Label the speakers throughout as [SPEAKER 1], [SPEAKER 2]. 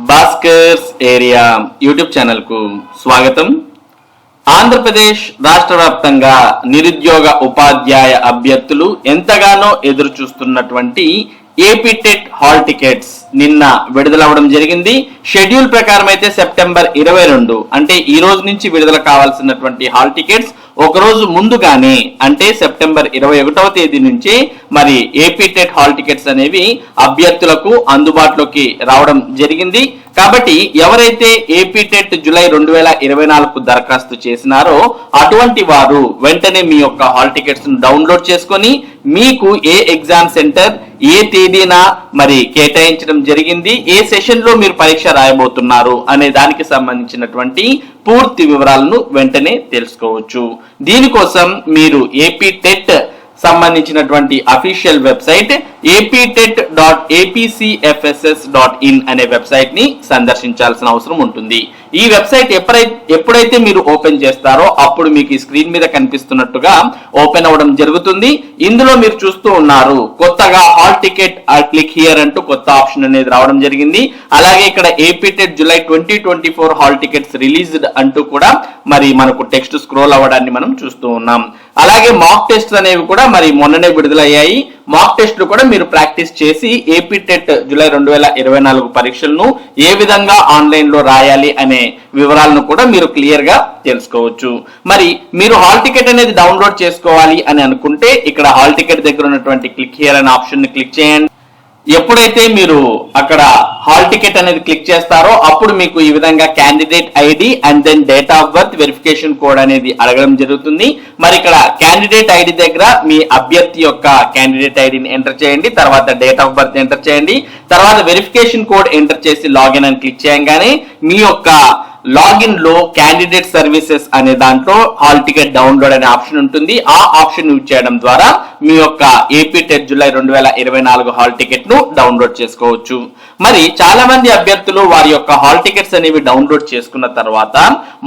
[SPEAKER 1] Bhaskar's area YouTube ఛానల్కు స్వాగతం. ఆంధ్రప్రదేశ్ రాష్ట్ర వ్యాప్తంగా నిరుద్యోగ ఉపాధ్యాయ అభ్యర్థులు ఎంతగానో ఎదురు చూస్తున్నటువంటి ఏపీ టెట్ హాల్ టికెట్స్ నిన్న విడుదలవ్వడం జరిగింది. షెడ్యూల్ ప్రకారం అయితే సెప్టెంబర్ ఇరవై రెండు. అంటే ఈ రోజు నుంచి విడుదల కావాల్సినటువంటి హాల్ టికెట్స్ ఒక రోజు ముందుగానే అంటే సెప్టెంబర్ ఇరవై ఒకటవ తేదీ నుంచి మరి ఏపీ టెట్ హాల్ టికెట్స్ అనేవి అభ్యర్థులకు అందుబాటులోకి రావడం జరిగింది. కాబట్టి ఎవరైతే ఏపీ టెట్ జూలై రెండు వేల ఇరవై నాలుగు దరఖాస్తు చేసినారో అటువంటి వారు వెంటనే మీ యొక్క హాల్ టికెట్స్ డౌన్లోడ్ చేసుకొని మీకు ఏ ఎగ్జామ్ సెంటర్ ఏ తేదీన మరి కేటాయించడం జరిగింది ఏ సెషన్లో మీరు పరీక్ష రాయబోతున్నారు అనే దానికి సంబంధించినటువంటి పూర్తి వివరాలను వెంటనే తెలుసుకోవచ్చు. దీనికోసం మీరు ఏపీ టెట్ సంబంధించినటువంటి official website APTET dot APCFSS dot in అనే వెబ్సైట్ని సందర్శించాల్సిన అవసరం ఉంటుంది. ఈ వెబ్సైట్ ఎప్పుడైతే ఎప్పుడైతే మీరు ఓపెన్ చేస్తారో అప్పుడు మీకు ఈ స్క్రీన్ మీద కనిపిస్తున్నట్టుగా ఓపెన్ అవ్వడం జరుగుతుంది. ఇందులో మీరు చూస్తూ ఉన్నారు కొత్తగా హాల్ టికెట్ క్లిక్ హియర్ అంటూ కొత్త ఆప్షన్ అనేది రావడం జరిగింది. అలాగే ఇక్కడ APTET July twenty twenty four hall tickets released అంటూ కూడా మరి మనకు టెక్స్ట్ స్క్రోల్ అవ్వడాన్ని మనం చూస్తూ ఉన్నాం. అలాగే మాక్ టెస్ట్లు అనేవి కూడా మరి మొన్ననే విడుదలయ్యాయి. మాక్ టెస్ట్లు కూడా మీరు ప్రాక్టీస్ చేసి ఏపీ టెట్ జూలై రెండు వేల ఇరవై నాలుగు పరీక్షలను ఏ విధంగా ఆన్లైన్లో రాయాలి అనే వివరాలను కూడా మీరు క్లియర్గా తెలుసుకోవచ్చు. మరి మీరు హాల్ టికెట్ అనేది డౌన్లోడ్ చేసుకోవాలి అని అనుకుంటే ఇక్కడ హాల్ టికెట్ దగ్గర ఉన్నటువంటి క్లిక్ హియర్ అనే ఆప్షన్ని క్లిక్ చేయండి. ఎప్పుడైతే మీరు అక్కడ హాల్ టికెట్ అనేది క్లిక్ చేస్తారో అప్పుడు మీకు ఈ విధంగా candidate ID and then date of birth verification code అనేది అడగడం జరుగుతుంది. మరి ఇక్కడ క్యాండిడేట్ ఐడి దగ్గర మీ అభ్యర్థి యొక్క క్యాండిడేట్ ఐడిని ఎంటర్ చేయండి తర్వాత డేట్ ఆఫ్ బర్త్ ఎంటర్ చేయండి తర్వాత వెరిఫికేషన్ కోడ్ ఎంటర్ చేసి లాగిన్ అని క్లిక్ చేయగానే మీ యొక్క లాగిన్లో క్యాండిడేట్ సర్వీసెస్ అనే దాంట్లో హాల్ టికెట్ డౌన్లోడ్ అనే ఆప్షన్ ఉంటుంది. ఆ ఆప్షన్ యూజ్ చేయడం ద్వారా మీ యొక్క ఏపీ టెట్ జూలై రెండు వేల ఇరవై నాలుగు హాల్ టికెట్ను డౌన్లోడ్ చేసుకోవచ్చు. మరి చాలా మంది అభ్యర్థులు వారి యొక్క హాల్ టికెట్స్ అనేవి డౌన్లోడ్ చేసుకున్న తర్వాత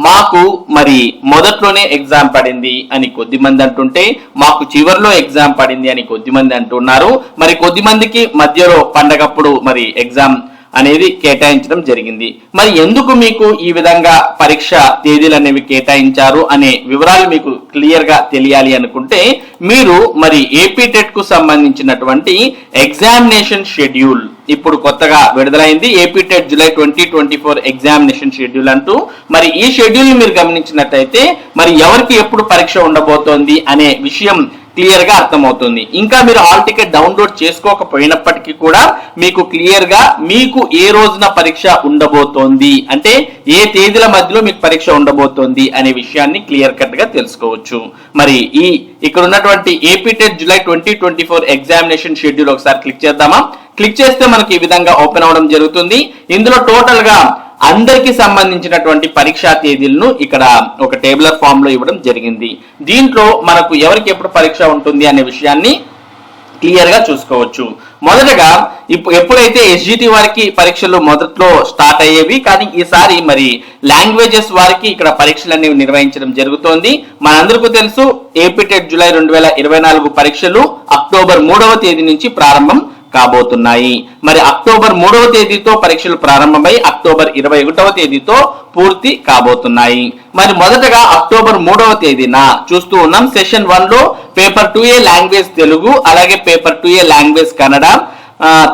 [SPEAKER 1] మాకు మరి మొదట్లోనే ఎగ్జామ్ పడింది అని కొద్ది మంది అంటుంటే మాకు చివరిలో ఎగ్జామ్ పడింది అని కొద్ది మంది అంటున్నారు. మరి కొద్ది మందికి మధ్యలో పండగప్పుడు మరి ఎగ్జామ్ అనేది కేటాయించడం జరిగింది. మరి ఎందుకు మీకు ఈ విధంగా పరీక్ష తేదీలు అనేవి కేటాయించారు అనే వివరాలు మీకు క్లియర్గా తెలియాలి అనుకుంటే మీరు మరి ఏపీ టెట్కు సంబంధించినటువంటి ఎగ్జామినేషన్ షెడ్యూల్ ఇప్పుడు కొత్తగా విడుదలైంది AP TET July twenty twenty four examination schedule అంటూ మరి ఈ షెడ్యూల్ మీరు గమనించినట్టయితే మరి ఎవరికి ఎప్పుడు పరీక్ష ఉండబోతోంది అనే విషయం క్లియర్గా అర్థమవుతుంది. ఇంకా మీరు హాల్ టికెట్ డౌన్లోడ్ చేసుకోకపోయినప్పటికీ కూడా మీకు క్లియర్గా మీకు ఏ రోజున పరీక్ష ఉండబోతోంది అంటే ఏ తేదీల మధ్యలో మీకు పరీక్ష ఉండబోతోంది అనే విషయాన్ని క్లియర్ కట్గా తెలుసుకోవచ్చు. మరి ఈ ఇక్కడ ఉన్నటువంటి AP TET July twenty twenty four examination schedule ఒకసారి క్లిక్ చేద్దామా? క్లిక్ చేస్తే మనకి ఈ విధంగా ఓపెన్ అవడం జరుగుతుంది. ఇందులో టోటల్గా అందరికి సంబంధించినటువంటి పరీక్షా తేదీలను ఇక్కడ ఒక టేబులర్ ఫామ్లో ఇవ్వడం జరిగింది. దీంట్లో మనకు ఎవరికి ఎప్పుడు పరీక్ష ఉంటుంది అనే విషయాన్ని క్లియర్గా చూసుకోవచ్చు. మొదటగా ఇప్పుడు ఎప్పుడైతే ఎస్జిటి వారికి పరీక్షలు మొదట్లో స్టార్ట్ అయ్యేవి కానీ ఈసారి మరి లాంగ్వేజెస్ వారికి ఇక్కడ పరీక్షలు అనేవి నిర్వహించడం జరుగుతోంది. మనందరికీ తెలుసు ఏపీటెట్ జూలై రెండు వేల ఇరవై నాలుగు పరీక్షలు అక్టోబర్ మూడవ తేదీ నుంచి ప్రారంభం కాబోతున్నాయి. మరి అక్టోబర్ మూడవ తేదీతో పరీక్షలు ప్రారంభమై అక్టోబర్ ఇరవై ఒకటవ తేదీతో పూర్తి కాబోతున్నాయి. మరి మొదటగా అక్టోబర్ మూడవ తేదీన చూస్తూ ఉన్నాం. సెషన్ వన్లో paper two A language Telugu అలాగే paper two A language Kannada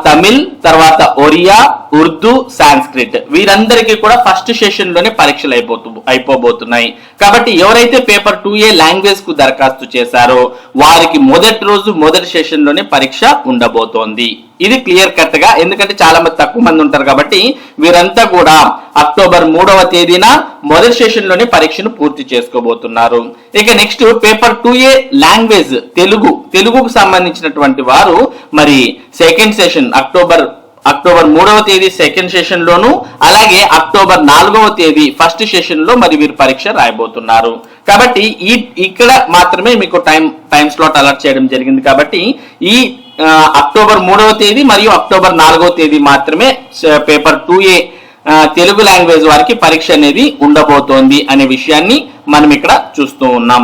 [SPEAKER 1] Tamil తర్వాత ఒరియా ఉర్దూ సాంస్క్రిట్. వీరందరికీ కూడా ఫస్ట్ సెషన్లోనే పరీక్షలు అయిపోతు అయిపోబోతున్నాయి. కాబట్టి ఎవరైతే పేపర్ టూ ఏ లాంగ్వేజ్కు దరఖాస్తు చేశారో వారికి మొదటి రోజు మొదటి సెషన్లోనే పరీక్ష ఉండబోతోంది. ఇది క్లియర్ కట్గా ఎందుకంటే చాలా మంది తక్కువ మంది ఉంటారు కాబట్టి వీరంతా కూడా అక్టోబర్ మూడవ తేదీన మొదటి సెషన్లోనే పరీక్షను పూర్తి చేసుకోబోతున్నారు. ఇక next paper two A language Telugu తెలుగుకు సంబంధించినటువంటి వారు మరి సెకండ్ సెషన్ అక్టోబర్ అక్టోబర్ మూడవ తేదీ సెకండ్ సెషన్ లోను అలాగే అక్టోబర్ నాలుగవ తేదీ ఫస్ట్ సెషన్లో మరి వీరు పరీక్ష రాయబోతున్నారు. కాబట్టి ఈ ఇక్కడ మాత్రమే మీకు టైం టైం స్లాట్ అలర్ట్ చేయడం జరిగింది కాబట్టి ఈ అక్టోబర్ మూడవ తేదీ మరియు అక్టోబర్ నాలుగవ తేదీ మాత్రమే paper two A Telugu language వారికి పరీక్ష అనేది ఉండబోతోంది అనే విషయాన్ని మనం ఇక్కడ చూస్తూ ఉన్నాం.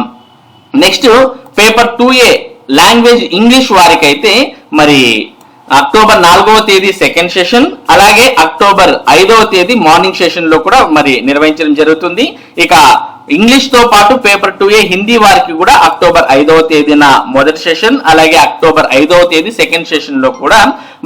[SPEAKER 1] Next paper two A language English వారికైతే మరి అక్టోబర్ నాలుగవ తేదీ సెకండ్ సెషన్ అలాగే అక్టోబర్ ఐదవ తేదీ మార్నింగ్ సెషన్లో కూడా మరి నిర్వహించడం జరుగుతుంది. ఇక ఇంగ్లీష్తో పాటు పేపర్ టూ ఏ హిందీ వారికి కూడా అక్టోబర్ ఐదవ తేదీన మొదటి సెషన్ అలాగే అక్టోబర్ ఐదవ తేదీ సెకండ్ సెషన్లో కూడా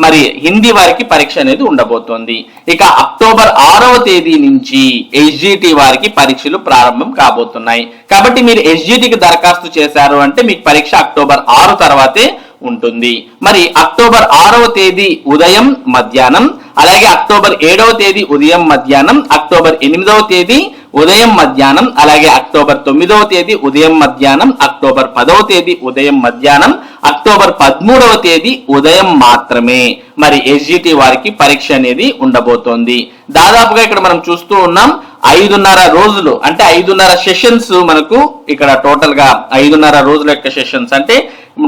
[SPEAKER 1] మరి హిందీ వారికి పరీక్ష అనేది ఉండబోతోంది. ఇక అక్టోబర్ ఆరవ తేదీ నుంచి ఎస్జిటి వారికి పరీక్షలు ప్రారంభం కాబోతున్నాయి. కాబట్టి మీరు ఎస్జిటికి దరఖాస్తు చేశారు అంటే మీకు పరీక్ష అక్టోబర్ ఆరు తర్వాతే ఉంటుంది. మరి అక్టోబర్ ఆరవ తేదీ ఉదయం మధ్యాహ్నం అలాగే అక్టోబర్ ఏడవ తేదీ ఉదయం మధ్యాహ్నం అక్టోబర్ ఎనిమిదవ తేదీ ఉదయం మధ్యాహ్నం అలాగే అక్టోబర్ తొమ్మిదవ తేదీ ఉదయం మధ్యాహ్నం అక్టోబర్ పదవ తేదీ ఉదయం మధ్యాహ్నం అక్టోబర్ పదమూడవ తేదీ ఉదయం మాత్రమే. మరి ఎస్జిటి వారికి పరీక్ష అనేది ఉండబోతోంది. దాదాపుగా ఇక్కడ మనం చూస్తూ ఉన్నాం ఐదున్నర రోజులు అంటే ఐదున్నర సెషన్స్ మనకు ఇక్కడ టోటల్గా ఐదున్నర రోజుల యొక్క సెషన్స్ అంటే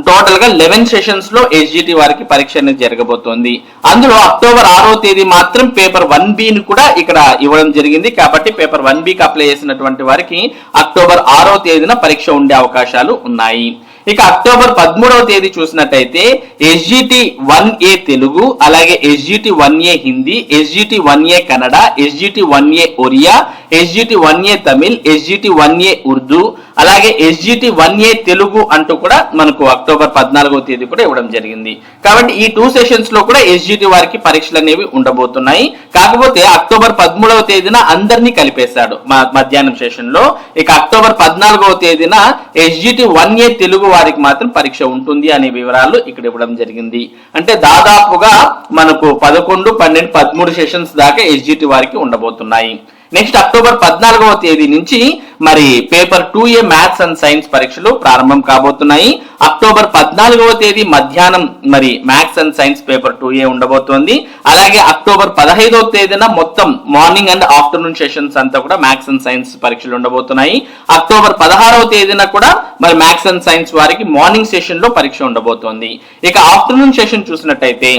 [SPEAKER 1] టోటల్గా లెవెన్ సెషన్స్లో ఎస్జిటి వారికి పరీక్ష అనేది జరగబోతోంది. అందులో అక్టోబర్ ఆరో తేదీ మాత్రం పేపర్ వన్ బి ని కూడా ఇక్కడ ఇవ్వడం జరిగింది. కాబట్టి పేపర్ వన్ బికి అప్లై చేసినటువంటి వారికి అక్టోబర్ ఆరో తేదీన పరీక్ష ఉండే అవకాశాలు ఉన్నాయి. ఇక అక్టోబర్ పదమూడవ తేదీ చూసినట్టయితే ఎస్జిటి వన్ ఏ తెలుగు అలాగే SGT one A Hindi SGT one A Kannada SGT one A Oriya SGT one A Tamil SGT one A Urdu అలాగే ఎస్జిటి వన్ ఏ తెలుగు అంటూ కూడా మనకు అక్టోబర్ పద్నాలుగో తేదీ కూడా ఇవ్వడం జరిగింది. కాబట్టి ఈ టూ సెషన్స్లో కూడా ఎస్జిటి వారికి పరీక్షలు అనేవి ఉండబోతున్నాయి. కాకపోతే అక్టోబర్ పదమూడవ తేదీన అందరినీ కలిపేశాడు మధ్యాహ్నం సెషన్లో. ఇక అక్టోబర్ పద్నాలుగవ తేదీన ఎస్జిటి వన్ ఏ తెలుగు వారికి మాత్రం పరీక్ష ఉంటుంది అనే వివరాలు ఇక్కడ ఇవ్వడం జరిగింది. అంటే దాదాపుగా మనకు పదకొండు పన్నెండు పదమూడు సెషన్స్ దాకా ఎస్జిటి వారికి ఉండబోతున్నాయి. నెక్స్ట్ అక్టోబర్ పద్నాలుగవ తేదీ నుంచి మరి paper two A maths and science పరీక్షలు ప్రారంభం కాబోతున్నాయి. అక్టోబర్ పద్నాలుగవ తేదీ మధ్యాహ్నం మరి maths and science paper two A ఉండబోతోంది. అలాగే అక్టోబర్ పదహైదవ తేదీన మొత్తం మార్నింగ్ అండ్ ఆఫ్టర్నూన్ సెషన్స్ అంతా కూడా మ్యాథ్స్ అండ్ సైన్స్ పరీక్షలు ఉండబోతున్నాయి. అక్టోబర్ పదహారవ తేదీన కూడా మరి మ్యాథ్స్ అండ్ సైన్స్ వారికి మార్నింగ్ సెషన్లో పరీక్ష ఉండబోతోంది. ఇక ఆఫ్టర్నూన్ సెషన్ చూసినట్టయితే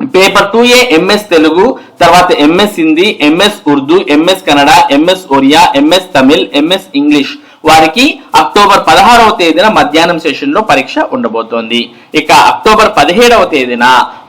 [SPEAKER 1] paper two A MS Telugu తర్వాత MS Hindi MS Urdu MS Kannada MS Oriya MS Tamil MS English. వారికి అక్టోబర్ పదహారవ తేదీన మధ్యాహ్నం సెషన్లో పరీక్ష ఉండబోతోంది. ఇక అక్టోబర్ పదిహేడవ తేదీన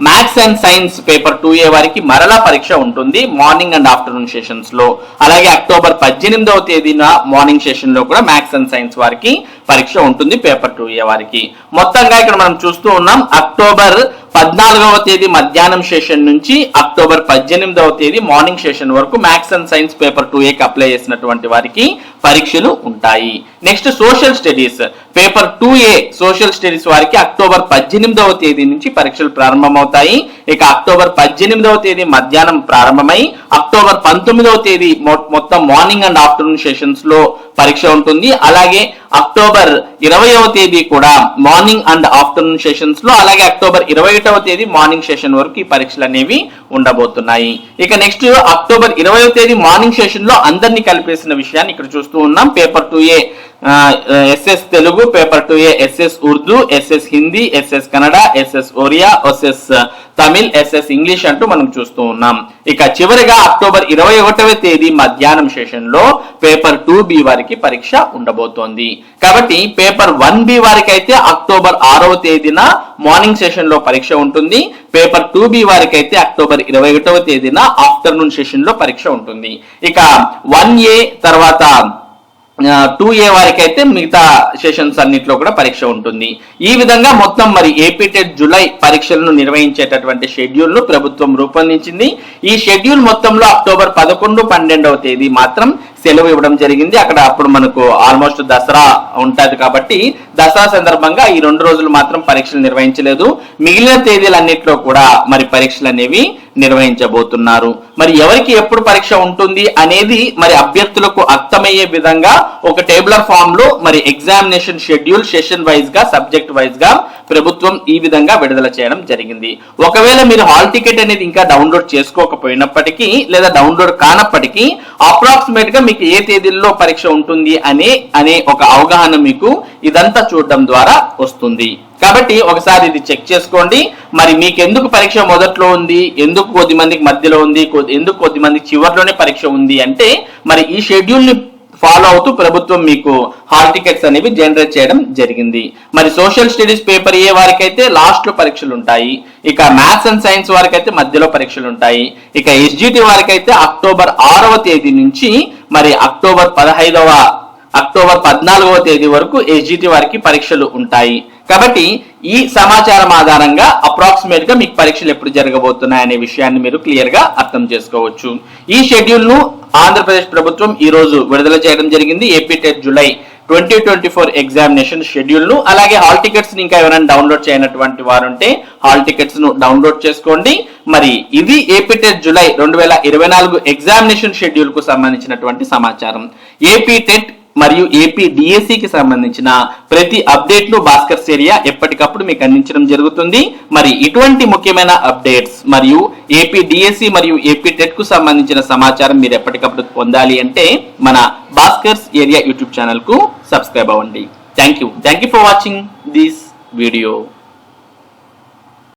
[SPEAKER 1] maths and science paper two A వారికి మరలా పరీక్ష ఉంటుంది మార్నింగ్ అండ్ ఆఫ్టర్నూన్ సెషన్స్లో అలాగే అక్టోబర్ పద్దెనిమిదవ తేదీన మార్నింగ్ సెషన్లో కూడా మ్యాథ్స్ అండ్ సైన్స్ వారికి పరీక్ష ఉంటుంది పేపర్ టూ ఏ వారికి. మొత్తంగా ఇక్కడ మనం చూస్తూ ఉన్నాం అక్టోబర్ పద్నాలుగవ తేదీ మధ్యాహ్నం సెషన్ నుంచి అక్టోబర్ పద్దెనిమిదవ తేదీ మార్నింగ్ సెషన్ వరకు maths and science paper two ఏకి అప్లై చేసినటువంటి వారికి పరీక్షలు ఉంటాయి. Next social studies paper two A social studies వారికి అక్టోబర్ పద్దెనిమిదవ తేదీ నుంచి పరీక్షలు ప్రారంభమవుతాయి. ఇక అక్టోబర్ పద్దెనిమిదవ తేదీ మధ్యాహ్నం ప్రారంభమై అక్టోబర్ పంతొమ్మిదవ తేదీ మొ- మొత్తం మార్నింగ్ అండ్ ఆఫ్టర్నూన్ సెషన్స్లో పరీక్ష ఉంటుంది. అలాగే అక్టోబర్ ఇరవయవ తేదీ కూడా మార్నింగ్ అండ్ ఆఫ్టర్నూన్ సెషన్స్లో అలాగే అక్టోబర్ ఇరవై ఒకటవ తేదీ మార్నింగ్ సెషన్ వరకు ఈ పరీక్షలు అనేవి ఉండబోతున్నాయి. ఇక నెక్స్ట్ అక్టోబర్ ఇరవయవ తేదీ మార్నింగ్ సెషన్లో అందరినీ కలిపేసిన విషయాన్ని ఇక్కడ చూస్తూ ఉన్నాం. Paper two A SS Telugu paper two A SS Urdu SS Hindi SS Kannada SS Oriya SS Tamil SS English అంటూ మనం చూస్తూ ఉన్నాం. ఇక చివరిగా అక్టోబర్ ఇరవై ఒకటవ తేదీ మధ్యాహ్నం సెషన్లో పేపర్ టూ బి వారికి పరీక్ష ఉండబోతోంది. కాబట్టి పేపర్ వన్ బి వారికి అయితే అక్టోబర్ ఆరవ తేదీన మార్నింగ్ సెషన్లో పరీక్ష ఉంటుంది. పేపర్ టూ బి వారికి అయితే అక్టోబర్ ఇరవై ఒకటవ తేదీన ఆఫ్టర్నూన్ సెషన్లో పరీక్ష ఉంటుంది. ఇక వన్ ఏ తర్వాత టూ ఏ వారికి అయితే మిగతా సెషన్స్ అన్నిట్లో కూడా పరీక్ష ఉంటుంది. ఈ విధంగా మొత్తం మరి ఏపీటెట్ జులై పరీక్షలను నిర్వహించేటటువంటి షెడ్యూల్ను ప్రభుత్వం రూపొందించింది. ఈ షెడ్యూల్ మొత్తంలో అక్టోబర్ పదకొండు పన్నెండవ తేదీ మాత్రం సెలవు ఇవ్వడం జరిగింది. అక్కడ అప్పుడు మనకు ఆల్మోస్ట్ దసరా ఉంటుంది కాబట్టి దసరా సందర్భంగా ఈ రెండు రోజులు మాత్రం పరీక్షలు నిర్వహించలేదు. మిగిలిన తేదీలన్నిట్లో కూడా మరి పరీక్షలు అనేవి నిర్వహించబోతున్నారు. మరి ఎవరికి ఎప్పుడు పరీక్ష ఉంటుంది అనేది మరి అభ్యర్థులకు అర్థమయ్యే విధంగా ఒక టేబులర్ ఫామ్లో మరి ఎగ్జామినేషన్ షెడ్యూల్ సెషన్ వైజ్గా సబ్జెక్ట్ వైజ్గా ప్రభుత్వం ఈ విధంగా విడుదల చేయడం జరిగింది. ఒకవేళ మీరు హాల్ టికెట్ అనేది ఇంకా డౌన్లోడ్ చేసుకోకపోయినప్పటికీ లేదా డౌన్లోడ్ కానప్పటికీ అప్రాక్సిమేట్గా మీకు ఏ తేదీల్లో పరీక్ష ఉంటుంది అనే అనే ఒక అవగాహన మీకు ఇదంతా చూడడం ద్వారా వస్తుంది. కాబట్టి ఒకసారి ఇది చెక్ చేసుకోండి. మరి మీకు ఎందుకు పరీక్ష మొదట్లో ఉంది? ఎందుకు కొద్ది మందికి మధ్యలో ఉంది? కొద్ది- ఎందుకు కొద్ది మందికి చివరిలోనే పరీక్ష ఉంది అంటే మరి ఈ షెడ్యూల్ని ఫాలో అవుతూ ప్రభుత్వం మీకు హాల్ టికెట్స్ అనేవి జనరేట్ చేయడం జరిగింది. మరి సోషల్ స్టడీస్ పేపర్ ఏ వారికి అయితే లాస్ట్లో పరీక్షలు ఉంటాయి ఇక మ్యాథ్స్ అండ్ సైన్స్ వారికి అయితే మధ్యలో పరీక్షలు ఉంటాయి ఇక ఎస్జిటి వారికి అయితే అక్టోబర్ ఆరవ తేదీ నుంచి మరి అక్టోబర్ పదహైదవ అక్టోబర్ పద్నాలుగవ తేదీ వరకు ఎస్జిటి వారికి పరీక్షలు ఉంటాయి. కాబట్టి ఈ సమాచారం ఆధారంగా అప్రాక్సిమేట్గా మీకు పరీక్షలు ఎప్పుడు జరగబోతున్నాయి అనే విషయాన్ని మీరు క్లియర్గా అర్థం చేసుకోవచ్చు. ఈ షెడ్యూల్ను ఆంధ్రప్రదేశ్ ప్రభుత్వం ఈ రోజు విడుదల చేయడం జరిగింది. AP TET July twenty twenty four examination షెడ్యూల్ను అలాగే హాల్ టికెట్స్ని ఇంకా ఎవరైనా డౌన్లోడ్ చేయనటువంటి వారు ఉంటే హాల్ టికెట్స్ను డౌన్లోడ్ చేసుకోండి. మరి ఇది ఏపీ టెట్ రెండు వేల ఇరవై నాలుగు ఎగ్జామినేషన్ షెడ్యూల్కు సంబంధించినటువంటి సమాచారం. ఏపీ టెట్ మరియు ఏపీ డిఎస్సికి సంబంధించిన ప్రతి అప్డేట్ను భాస్కర్ ఏరియా ఎప్పటికప్పుడు మీకు అందించడం జరుగుతుంది. మరి ఇటువంటి ముఖ్యమైన అప్డేట్స్ మరియు ఏపీ డిఎస్సి మరియు ఏపీ టెట్కు సంబంధించిన సమాచారం మీరు ఎప్పటికప్పుడు పొందాలి అంటే మన భాస్కర్స్ ఏరియా యూట్యూబ్ ఛానల్కు సబ్స్క్రైబ్ అవ్వండి. Thank you thank you for watching this video